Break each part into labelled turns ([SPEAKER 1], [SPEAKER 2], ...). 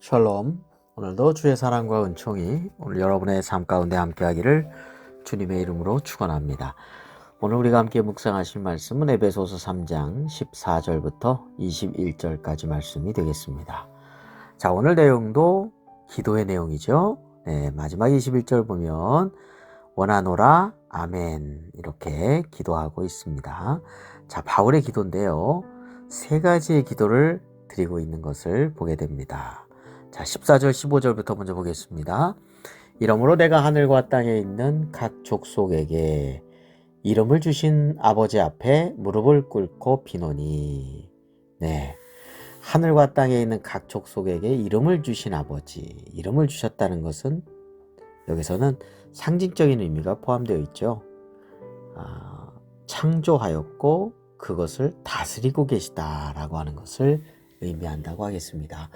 [SPEAKER 1] 샬롬. 오늘도 주의 사랑과 은총이 오늘 여러분의 삶 가운데 함께하기를 주님의 이름으로 축원합니다. 오늘 우리가 함께 묵상하실 말씀은 에베소서 3장 14절부터 21절까지 말씀이 되겠습니다. 자, 오늘 내용도 기도의 내용이죠. 네, 마지막 21절 보면 원하노라 아멘 이렇게 기도하고 있습니다. 자, 바울의 기도인데요. 세 가지의 기도를 드리고 있는 것을 보게 됩니다. 자, 14절, 15절부터 먼저 보겠습니다. 이러므로 내가 하늘과 땅에 있는 각 족속에게 이름을 주신 아버지 앞에 무릎을 꿇고 비노니. 네. 하늘과 땅에 있는 각 족속에게 이름을 주신 아버지. 이름을 주셨다는 것은 여기서는 상징적인 의미가 포함되어 있죠. 아, 창조하였고 그것을 다스리고 계시다라고 하는 것을 의미한다고 하겠습니다.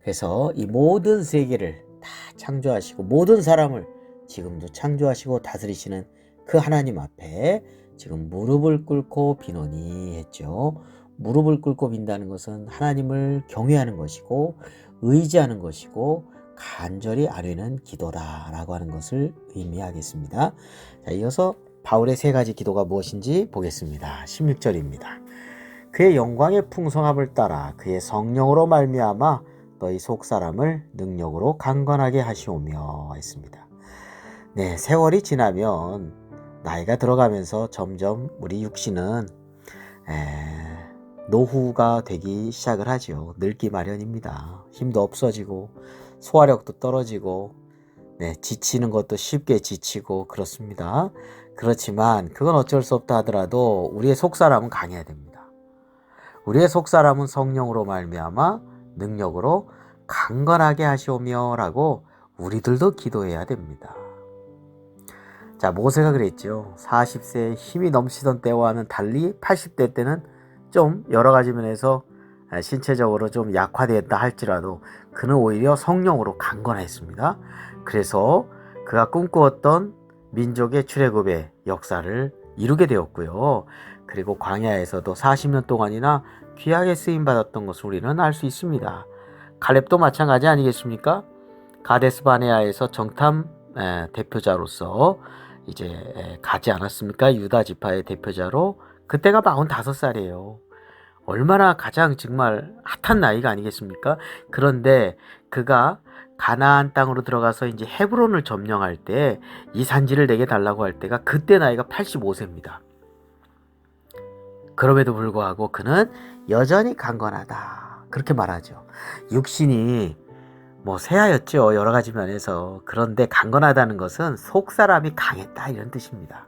[SPEAKER 1] 그래서 이 모든 세계를 다 창조하시고 모든 사람을 지금도 창조하시고 다스리시는 그 하나님 앞에 지금 무릎을 꿇고 비노니 했죠. 무릎을 꿇고 빈다는 것은 하나님을 경외하는 것이고 의지하는 것이고 간절히 아뢰는 기도다라고 하는 것을 의미하겠습니다. 자, 이어서 바울의 세 가지 기도가 무엇인지 보겠습니다. 16절입니다. 그의 영광의 풍성함을 따라 그의 성령으로 말미암아 너희 속 사람을 능력으로 강건하게 하시오며 했습니다. 네, 세월이 지나면 나이가 들어가면서 점점 우리 육신은 에, 노후가 되기 시작을 하죠. 늙기 마련입니다. 힘도 없어지고 소화력도 떨어지고 네, 지치는 것도 쉽게 지치고 그렇습니다. 그렇지만 그건 어쩔 수 없다 하더라도 우리의 속 사람은 강해야 됩니다. 우리의 속 사람은 성령으로 말미암아 능력으로 강건하게 하시오며라고 우리들도 기도해야 됩니다. 자, 모세가 그랬죠. 40세에 힘이 넘치던 때와는 달리 80대 때는 좀 여러 가지 면에서 신체적으로 좀 약화되었다 할지라도 그는 오히려 성령으로 강건했습니다. 그래서 그가 꿈꾸었던 민족의 출애굽의 역사를 이루게 되었고요. 그리고 광야에서도 40년 동안이나 귀하게 쓰임 받았던 것을 우리는 알 수 있습니다. 칼렙도 마찬가지 아니겠습니까? 가데스 바네아에서 정탐 대표자로서 이제 가지 않았습니까? 유다 지파의 대표자로 그때가 45살이에요. 얼마나 가장 정말 핫한 나이가 아니겠습니까? 그런데 그가 가나안 땅으로 들어가서 이제 헤브론을 점령할 때 이 산지를 내게 달라고 할 때가 그때 나이가 85세입니다. 그럼에도 불구하고 그는 여전히 강건하다. 그렇게 말하죠. 육신이 뭐 새하였죠. 여러 가지 면에서. 그런데 강건하다는 것은 속 사람이 강했다. 이런 뜻입니다.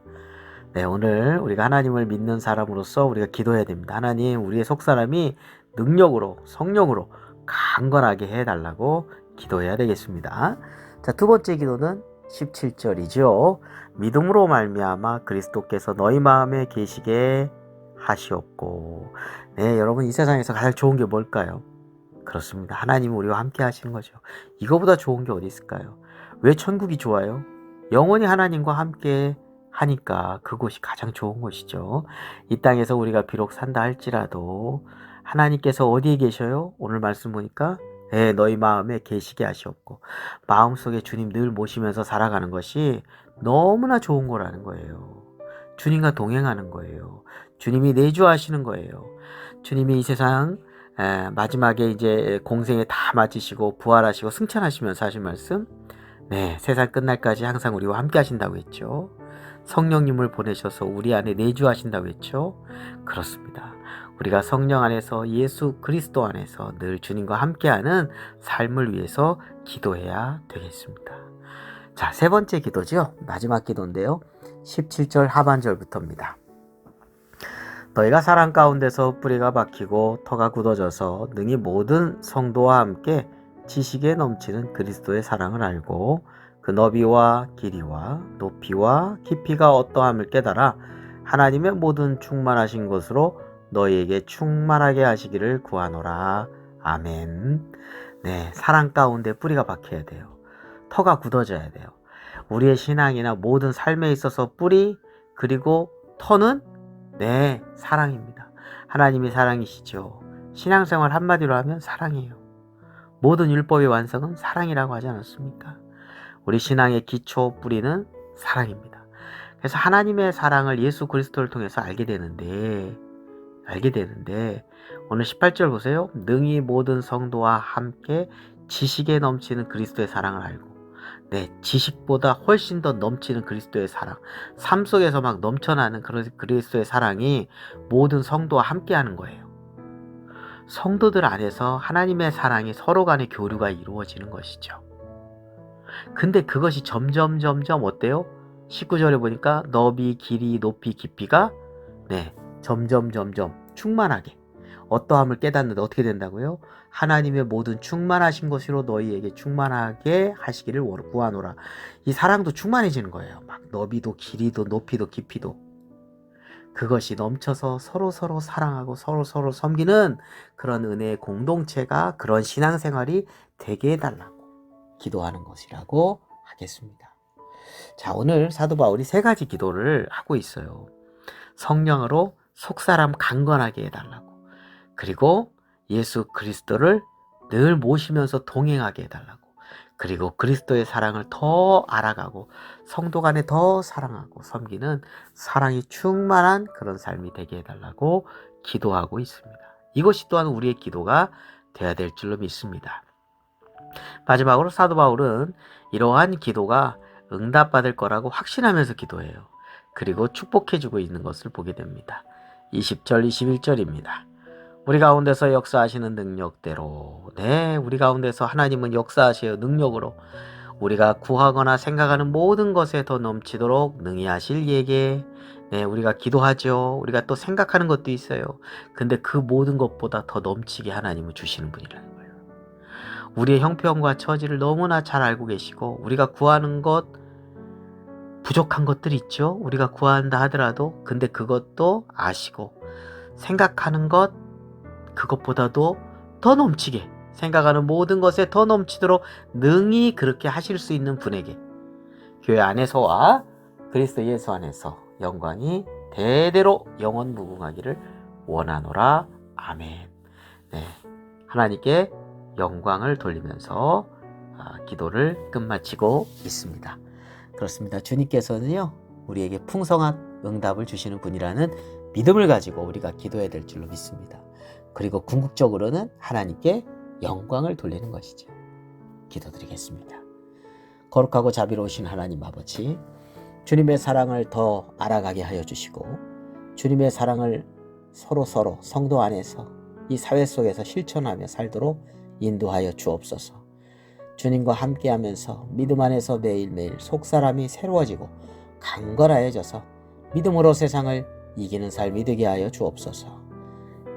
[SPEAKER 1] 네, 오늘 우리가 하나님을 믿는 사람으로서 우리가 기도해야 됩니다. 하나님, 우리의 속 사람이 능력으로, 성령으로 강건하게 해달라고 기도해야 되겠습니다. 자, 두 번째 기도는 17절이죠. 믿음으로 말미암아 그리스도께서 너희 마음에 계시게 하시옵고. 네, 여러분 이 세상에서 가장 좋은 게 뭘까요? 그렇습니다. 하나님 우리와 함께 하시는 거죠. 이거보다 좋은 게 어디 있을까요? 왜 천국이 좋아요? 영원히 하나님과 함께 하니까 그곳이 가장 좋은 곳이죠. 이 땅에서 우리가 비록 산다 할지라도 하나님께서 어디에 계셔요? 오늘 말씀 보니까 네, 너희 마음에 계시게 하시옵고 마음속에 주님 늘 모시면서 살아가는 것이 너무나 좋은 거라는 거예요. 주님과 동행하는 거예요. 주님이 내주하시는 거예요. 주님이 이 세상 마지막에 이제 공생에 다 마치시고 부활하시고 승천하시면서 하신 말씀 네, 세상 끝날까지 항상 우리와 함께 하신다고 했죠. 성령님을 보내셔서 우리 안에 내주하신다고 했죠. 그렇습니다. 우리가 성령 안에서 예수 그리스도 안에서 늘 주님과 함께하는 삶을 위해서 기도해야 되겠습니다. 자, 세 번째 기도죠. 마지막 기도인데요. 17절 하반절부터입니다. 너희가 사랑 가운데서 뿌리가 박히고 터가 굳어져서 능히 모든 성도와 함께 지식에 넘치는 그리스도의 사랑을 알고 그 너비와 길이와 높이와 깊이가 어떠함을 깨달아 하나님의 모든 충만하신 것으로 너희에게 충만하게 하시기를 구하노라. 아멘. 네, 사랑 가운데 뿌리가 박혀야 돼요. 터가 굳어져야 돼요. 우리의 신앙이나 모든 삶에 있어서 뿌리 그리고 터는 네, 사랑입니다. 하나님이 사랑이시죠. 신앙생활 한마디로 하면 사랑이에요. 모든 율법의 완성은 사랑이라고 하지 않았습니까? 우리 신앙의 기초 뿌리는 사랑입니다. 그래서 하나님의 사랑을 예수 그리스도를 통해서 알게 되는데 알게 되는데 오늘 18절 보세요. 능히 모든 성도와 함께 지식에 넘치는 그리스도의 사랑을 알고 네, 지식보다 훨씬 더 넘치는 그리스도의 사랑. 삶 속에서 막 넘쳐나는 그런 그리스도의 사랑이 모든 성도와 함께 하는 거예요. 성도들 안에서 하나님의 사랑이 서로 간의 교류가 이루어지는 것이죠. 근데 그것이 점점 점점 어때요? 19절에 보니까 너비, 길이, 높이, 깊이가 네, 점점 점점 충만하게 어떠함을 깨닫는데 어떻게 된다고요? 하나님의 모든 충만하신 것으로 너희에게 충만하게 하시기를 구하노라. 이 사랑도 충만해지는 거예요. 막 너비도 길이도 높이도 깊이도 그것이 넘쳐서 서로 서로 사랑하고 서로 서로 섬기는 그런 은혜의 공동체가 그런 신앙생활이 되게 해달라고 기도하는 것이라고 하겠습니다. 자, 오늘 사도 바울이 세 가지 기도를 하고 있어요. 성령으로 속사람 강건하게 해달라고. 그리고 예수 그리스도를 늘 모시면서 동행하게 해달라고. 그리고 그리스도의 사랑을 더 알아가고 성도 간에 더 사랑하고 섬기는 사랑이 충만한 그런 삶이 되게 해달라고 기도하고 있습니다. 이것이 또한 우리의 기도가 되어야 될 줄로 믿습니다. 마지막으로 사도 바울은 이러한 기도가 응답받을 거라고 확신하면서 기도해요. 그리고 축복해주고 있는 것을 보게 됩니다. 20절, 21절입니다. 우리 가운데서 역사하시는 능력대로, 네, 우리 가운데서 하나님은 역사하시어 능력으로 우리가 구하거나 생각하는 모든 것에 더 넘치도록 능히 하실 예게, 네, 우리가 기도하죠. 우리가 또 생각하는 것도 있어요. 근데 그 모든 것보다 더 넘치게 하나님은 주시는 분이라는 거예요. 우리의 형편과 처지를 너무나 잘 알고 계시고, 우리가 구하는 것, 부족한 것들 있죠. 우리가 구한다 하더라도, 근데 그것도 아시고, 생각하는 것, 그것보다도 더 넘치게 생각하는 모든 것에 더 넘치도록 능히 그렇게 하실 수 있는 분에게 교회 안에서와 그리스도 예수 안에서 영광이 대대로 영원 무궁하기를 원하노라 아멘. 네, 하나님께 영광을 돌리면서 아, 기도를 끝마치고 있습니다. 그렇습니다. 주님께서는요 우리에게 풍성한 응답을 주시는 분이라는 믿음을 가지고 우리가 기도해야 될 줄로 믿습니다. 그리고 궁극적으로는 하나님께 영광을 돌리는 것이죠. 기도드리겠습니다. 거룩하고 자비로우신 하나님 아버지, 주님의 사랑을 더 알아가게 하여 주시고, 주님의 사랑을 서로 서로 성도 안에서 이 사회 속에서 실천하며 살도록 인도하여 주옵소서. 주님과 함께 하면서 믿음 안에서 매일매일 속사람이 새로워지고 강건하여져서 믿음으로 세상을 이기는 삶이 되게 하여 주옵소서.